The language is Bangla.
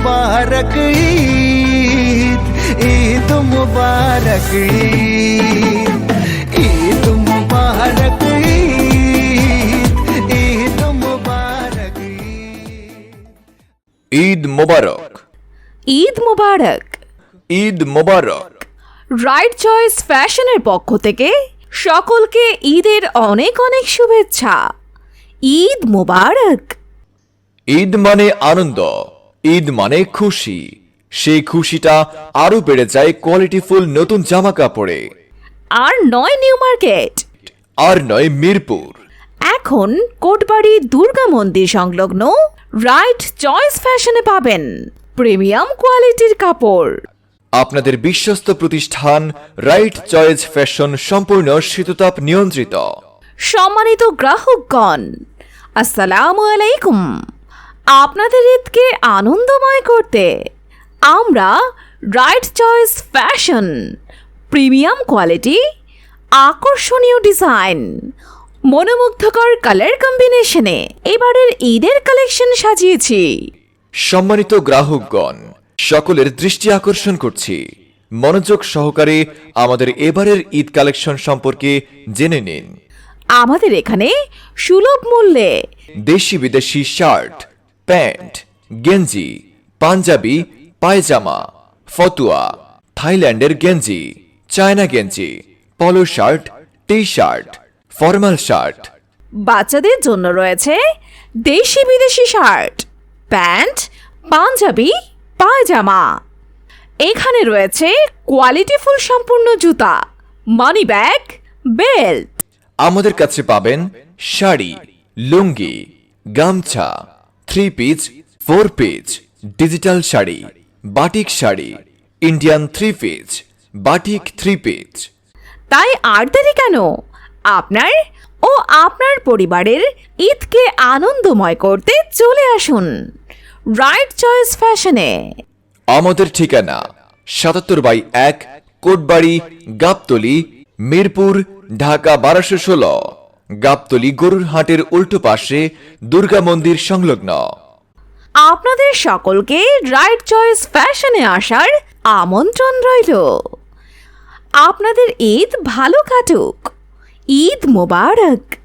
मुबारक ईद ईद मुबारक ईद ईद मुबारक ईद ईद मुबारक ईद ঈদ মোবারক ঈদ মোবারক ঈদ মোবারক রাইট চয়েস ফ্যাশনের পক্ষ থেকে সকলকে ঈদের অনেক অনেক শুভেচ্ছা ঈদ মোবারক ঈদ মানে আনন্দ ঈদ মানে খুশি। সেই খুশিটা আরও বেড়ে যায় কোয়ালিটিফুল নতুন জামা কাপড়ে আর নয় নিউ মার্কেট। আর নয় মিরপুর। এখন কোটবাড়ি দুর্গা মন্দির সংলগ্ন রাইট চয়েস ফ্যাশনে পাবেন প্রিমিয়াম কোয়ালিটির কাপড়। আপনাদের বিশ্বস্ত প্রতিষ্ঠান রাইট চয়েস ফ্যাশন সম্পূর্ণ শীততাপ নিয়ন্ত্রিত। সম্মানিত গ্রাহকগণ আসসালামু আলাইকুম। আপনাদের ঈদকে আনন্দময় করতে আমরা right choice fashion premium quality আকর্ষণীয় ডিজাইন মনোমুগ্ধকর কালার কম্বিনেশনে এবারের ঈদের কালেকশন সাজিয়েছি। সম্মানিত গ্রাহকগণ সকলের দৃষ্টি আকর্ষণ করছি। মনোযোগ সহকারে আমাদের এবারের ঈদ কালেকশন সম্পর্কে জেনে নিন। আমাদের এখানে সুলভ মূল্যে দেশি বিদেশি শার্ট প্যান্ট গেঞ্জি পাঞ্জাবি পায়জামা ফতুয়া থাইল্যান্ডের গেঞ্জি চায়না গেঞ্জি polo shirt T shirt formal shirt. বাচ্চাদের জন্য রয়েছে দেশি বিদেশি শার্ট প্যান্ট পাঞ্জাবি পায়জামা। এখানে রয়েছে কোয়ালিটিফুল সম্পূর্ণ জুতা মানি ব্যাগ বেল্ট। আমাদের কাছে পাবেন শাড়ি লুঙ্গি গামছা three piece four piece digital sari batik sari Indian three piece batik three piece তাই আর দেরি কেন? আপনার ও আপনার পরিবারের ঈদকে আনন্দময় করতে চলে আসুন রাইট চয়েস ফ্যাশনে আমাদের ঠিকানা সাতাত্তর বাই এক কোটবাড়ি গাবতলি মিরপুর ঢাকা বারোশো ষোলো। গাবতলি গরুর হাটের উল্টো পাশে দুর্গা মন্দির সংলগ্ন। আপনাদের সকলকে রাইট চয়েস ফ্যাশনে আসার আমন্ত্রণ রইল। আপনাদের ঈদ ভালো কাটুক। ঈদ মোবারক।